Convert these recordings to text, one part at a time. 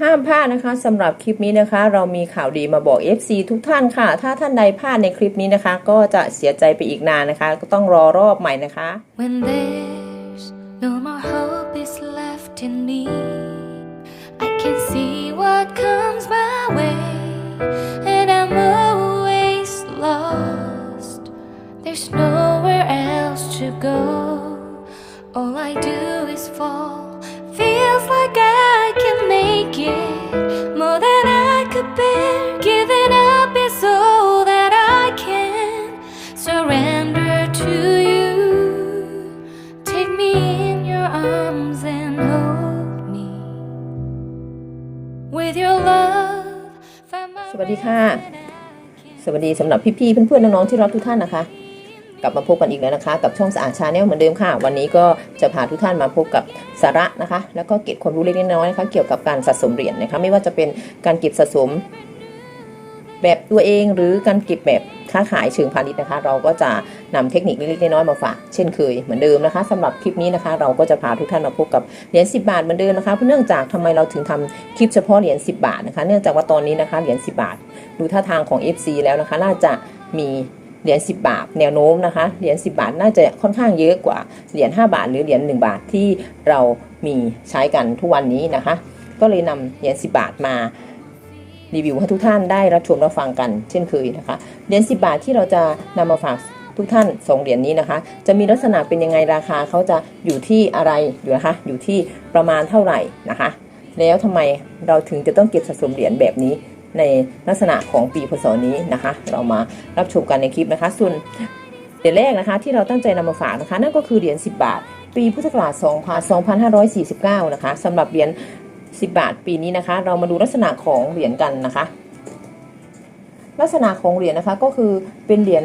ห้ามพลาดนะคะสำหรับคลิปนี้นะคะ เรามีข่าวดีมาบอก FC ทุกท่านค่ะ ถ้าท่านใดพลาดในคลิปนี้นะคะ ก็จะเสียใจไปอีกนานนะคะ ก็ต้องรอรอบใหม่นะคะ When there's no more hope is left in me, I can see what comes my way, and I'm always lost. There's nowhere else to go. All I do is fall. Feels like I สวัสดีสำหรับพี่ๆเพื่อนๆน้องๆที่รักทุกท่านนะคะ กลับมาพบกันอีกแล้วนะคะ กับช่องสะอาดชาแนลเหมือนเดิมค่ะ วันนี้ก็จะพาทุกท่านมาพบกับสาระนะคะ แล้วก็เก็บความรู้เล็กๆน้อยๆนะคะ เกี่ยวกับการสะสมเหรียญนะคะ ไม่ว่าจะเป็นการเก็บสะสมแบบตัวเองหรือการเก็บแบบค้าขายเชิงพาณิชย์นะคะ เราก็จะนำเทคนิคเล็กๆน้อยๆมาฝากเช่นเคยเหมือนเดิมนะคะสำหรับคลิปนี้นะคะ เราก็จะพาทุกท่านมาพบกับเหรียญ10 บาทเหมือนเดิมนะคะเพราะเนื่องจากทำไมเราถึงทำคลิปเฉพาะเหรียญ10 บาทนะคะ เนื่องจากว่าตอนนี้นะคะเหรียญ10 บาท ดูท่าทางของ FC แล้วนะคะ น่าจะมีเหรียญ10 บาท แนวโน้มนะคะ เหรียญ10 บาทน่าจะค่อนข้างเยอะกว่าเหรียญ5บาท หรือเหรียญ1บาทที่เรามีใช้กันทุกวันนี้นะคะ ก็เลยนำเหรียญ10 บาทมารีวิวให้ทุกท่านได้รับชมรับฟังกันเช่นเคยนะคะ เหรียญ10 บาทที่เราจะนำมาฝากทุกท่านสองเหรียญนี้นะคะ จะมีลักษณะเป็นยังไงราคาเขาจะอยู่ที่อะไรอยู่นะคะ อยู่ที่ประมาณเท่าไหร่นะคะ แล้วทำไมเราถึงจะต้องเก็บสะสมเหรียญแบบนี้ ในลักษณะของปีพศนี้นะคะ เรามารับชมกันในคลิปนะคะ ส่วนเหรียญแรกนะคะ ที่เราตั้งใจนำมาฝากนะคะ นั่นก็คือเหรียญ10 บาท ปีพุทธศักราช2549 นะคะสำหรับเหรียญ10 บาทปีนี้นะคะ เรามาดูลักษณะของเหรียญกันนะคะ ลักษณะของเหรียญนะคะก็คือเป็นเหรียญ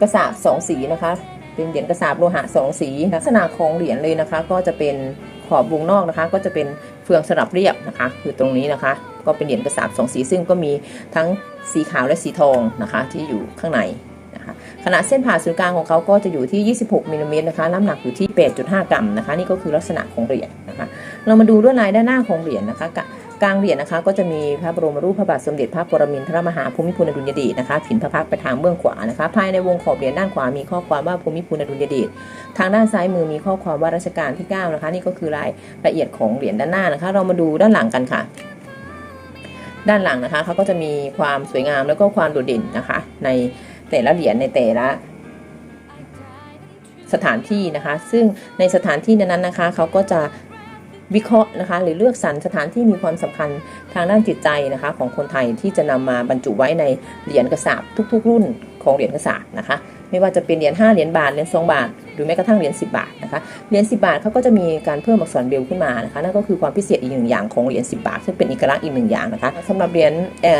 กระสาบสองสีนะคะ เป็นเหรียญกระสาบโลหะสองสี ลักษณะของเหรียญเลยนะคะ ก็จะเป็นขอบวงนอกนะคะ ก็จะเป็นเฟืองสลับเรียบนะคะ คือตรงนี้นะคะ ก็เป็นเหรียญกระสาบสองสีซึ่งก็มีทั้งสีขาวและสีทองนะคะที่อยู่ข้างในนะคะขนาดเส้นผ่าศูนย์กลางของเขาก็จะอยู่ที่ 26มิลลิเมตรนะคะน้ำหนักอยู่ที่ 8.5 กรัมนะคะนี่ก็คือลักษณะของเหรียญนะคะเรามาดูลวดลายด้านหน้าของเหรียญนะคะกลางเหรียญนะคะก็จะมีพระบรมรูปพระบาทสมเด็จพระปรมินทรมหาภูมิพลอดุลยเดชนะคะผินพระพักตร์ไปทางเบื้องขวานะคะ ภายในวงขอบเหรียญด้านขวามีข้อความว่าภูมิพลอดุลยเดชทางด้านซ้ายมือมีข้อความว่ารัชกาลที่ 9 นะคะ นี่ก็คือรายละเอียดของเหรียญด้านหน้านะคะ เรามาดูด้านหลังกันค่ะ ด้านหลังนะคะเขาก็จะมีความสวยงามแล้วก็ความโดดเด่นนะคะ ในแต่ละเหรียญในแต่ละสถานที่นะคะ ซึ่งในสถานที่นั้นๆนะคะเขาก็จะวิเคราะห์นะคะ หรือเลือกสรรสถานที่มีความสำคัญทางด้านจิตใจนะคะ ของคนไทยที่จะนำมาบรรจุไว้ในเหรียญกระสาบทุก ๆ รุ่นของเหรียญกระสาบนะคะ ไม่ว่าจะเป็นเหรียญ5เหรียญบาทเหรียญ2บาท หรือแม้กระทั่งเหรียญ10 บาทนะคะเหรียญ10 บาทเขาก็จะมีการเพิ่มอักษรเบลขึ้นมานะคะนั่นก็คือความพิเศษอีกหนึ่งอย่างของเหรียญ10 บาท ซึ่งเป็นเอกลักษณ์อีกหนึ่งอย่างนะคะสำหรับเหรียญ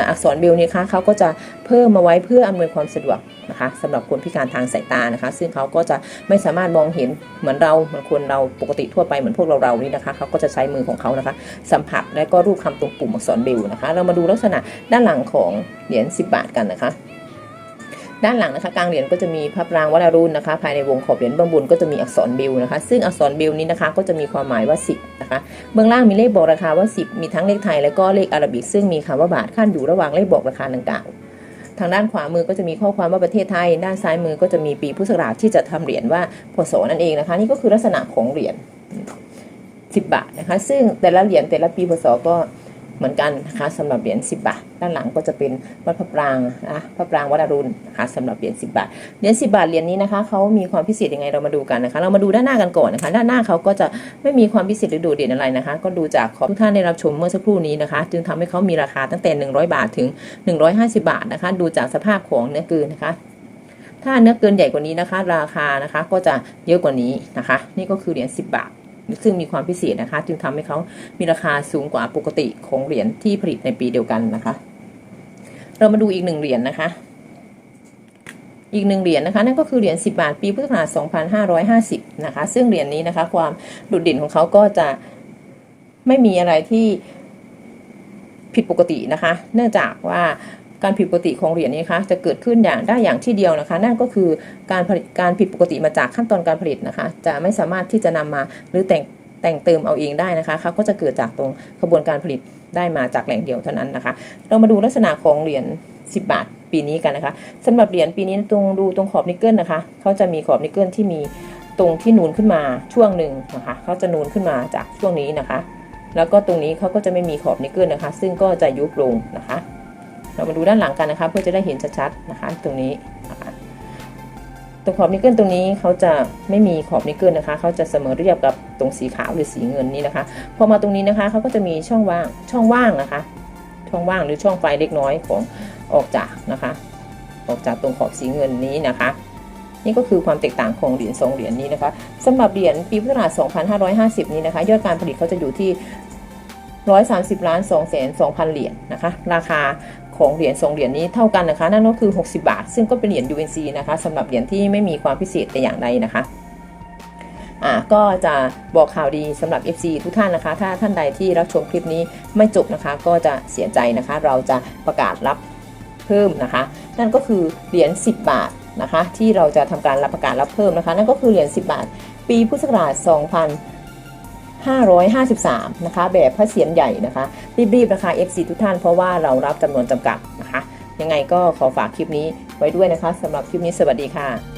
อักษรเบลนี่คะเขาก็จะเพิ่มมาไว้เพื่ออำนวยความสะดวกนะคะสำหรับคนพิการทางสายตานะคะ ซึ่งเขาก็จะไม่สามารถมองเห็นเหมือนเราเหมือนคนเราปกติทั่วไปเหมือนพวกเราเรานี่นะคะเขาก็จะใช้มือของเขานะคะสัมผัสและก็รูปคำตรงปุ่มอักษรเบลนะคะ เรามาดูลักษณะด้านหลังของเหรียญ10 บาทกันนะคะ ด้านหลังนะคะกลางเหรียญก็จะมีพระปรางวรารุณนะคะ ภายในวงขอบเหรียญเบื้องบนก็จะมีอักษรเบลนะคะ ซึ่งอักษรเบลนี้นะคะก็จะมีความหมายว่า 10 นะคะ เบื้องล่างมีเลขบอกราคาว่า 10 มีทั้งเลขไทยและก็เลขอาหรับิกซึ่งมีคำว่าบาทขั้นอยู่ระหว่างเลขบอกราคาดังกล่าวทางด้านขวามือก็จะมีข้อความว่าประเทศไทย ด้านซ้ายมือก็จะมีปีพุทธศักราชที่จะทำเหรียญว่าพศนั่นเองนะคะ นี่ก็คือลักษณะของเหรียญ10 บาทนะคะ ซึ่งแต่ละเหรียญแต่ละปีพศก็ เหมือนกันนะคะสำหรับเหรียญ10 บาท ด้านหลังก็จะเป็นวัดพระปรางนะพระปรางวัดอรุณนะคะสำหรับเหรียญ10 บาท เหรียญ10 บาทเหรียญนี้นะคะเขามีความพิเศษยังไงเรามาดูกันนะคะ เรามาดูด้านหน้ากันก่อนนะคะ ด้านหน้าเขาก็จะไม่มีความพิเศษหรือโดดเด่นอะไรนะคะ ก็ดูจากของทุกท่านได้รับชมเมื่อสักครู่นี้นะคะ จึงทำให้เขามีราคาตั้งแต่ 100 บาทถึง 150 บาทนะคะ ดูจากสภาพของเนื้อเกินนะคะถ้าเนื้อเกินใหญ่กว่านี้นะคะ ราคานะคะก็จะเยอะกว่านี้นะคะ นี่ก็คือเหรียญ10 บาท ซึ่งมีความพิเศษนะคะ จึงทำให้เขามีราคาสูงกว่าปกติของเหรียญที่ผลิตในปีเดียวกันนะคะ เรามาดูอีกหนึ่งเหรียญนะคะ อีกหนึ่งเหรียญนะคะ นั่นก็คือเหรียญ10 บาทปีพุทธศักราช2550 นะคะ ซึ่งเหรียญนี้นะคะ ความโดดเด่นของเขาก็จะไม่มีอะไรที่ผิดปกตินะคะ เนื่องจากว่า การผิดปกติของเหรียญนี้คะจะเกิดขึ้นอย่างได้อย่างที่เดียวนะคะ นั่นก็คือการผลิตการผิดปกติมาจากขั้นตอนการผลิตนะคะ จะไม่สามารถที่จะนำมาหรือแต่งแต่งเติมเอาเองได้นะคะเขาก็จะเกิดจากตรงกระบวนการผลิตได้มาจากแหล่งเดียวเท่านั้นนะคะ เรามาดูลักษณะของเหรียญ10 บาทปีนี้กันนะคะสำหรับเหรียญปีนี้ตรงดูตรงขอบนิกเกิลนะคะเขาจะมีขอบนิกเกิลที่มีตรงที่นูนขึ้นมาช่วงหนึ่งนะคะเขาจะนูนขึ้นมาจากช่วงนี้นะคะ แล้วก็ตรงนี้เขาก็จะไม่มีขอบนิกเกิลนะคะ ซึ่งก็จะยุบลงนะคะ เรามาดูด้านหลังกันนะคะ เพื่อจะได้เห็นชัดๆนะคะ ตรงนี้นะคะตรงขอบนิกเกิลตรงนี้เขาจะไม่มีขอบนิกเกิลนะคะเขาจะเสมอเรียบกับตรงสีขาวหรือสีเงินนี้นะคะ พอมาตรงนี้นะคะเขาก็จะมีช่องว่างช่องว่างนะคะ ช่องว่างหรือช่องไฟเล็กน้อยของออกจากนะคะ ออกจากตรงขอบสีเงินนี้นะคะนี่ก็คือความแตกต่างของเหรียญสองเหรียญนี้นะคะสำหรับเหรียญปีพุทธศักราช2550 นี้นะคะ ยอดการผลิตเขาจะอยู่ที่ 130 ล้าน2แสน2,000 เหรียญนะคะ ราคา ของเหรียญสองเหรียญนี้เท่ากันนะคะ นั่นก็คือ 60 บาท ซึ่งก็เป็นเหรียญ UNC นะคะสำหรับเหรียญที่ไม่มีความพิเศษแต่อย่างใดนะคะอ่าก็จะบอกข่าวดีสำหรับ FC ทุกท่านนะคะ ถ้าท่านใดที่รับชมคลิปนี้ไม่จบนะคะ ก็จะเสียใจนะคะ เราจะประกาศรับเพิ่มนะคะ นั่นก็คือเหรียญ 10 บาทนะคะ ที่เราจะทำการรับประกาศรับเพิ่มนะคะ นั่นก็คือเหรียญ 10 บาท ปีพุทธศักราช 553 นะคะ แบบพระเสียรใหญ่นะคะ รีบๆนะคะ FC ทุกท่านเพราะว่าเรารับจำนวนจำกัดนะคะ ยังไงก็ขอฝากคลิปนี้ไว้ด้วยนะคะสำหรับคลิปนี้สวัสดีค่ะ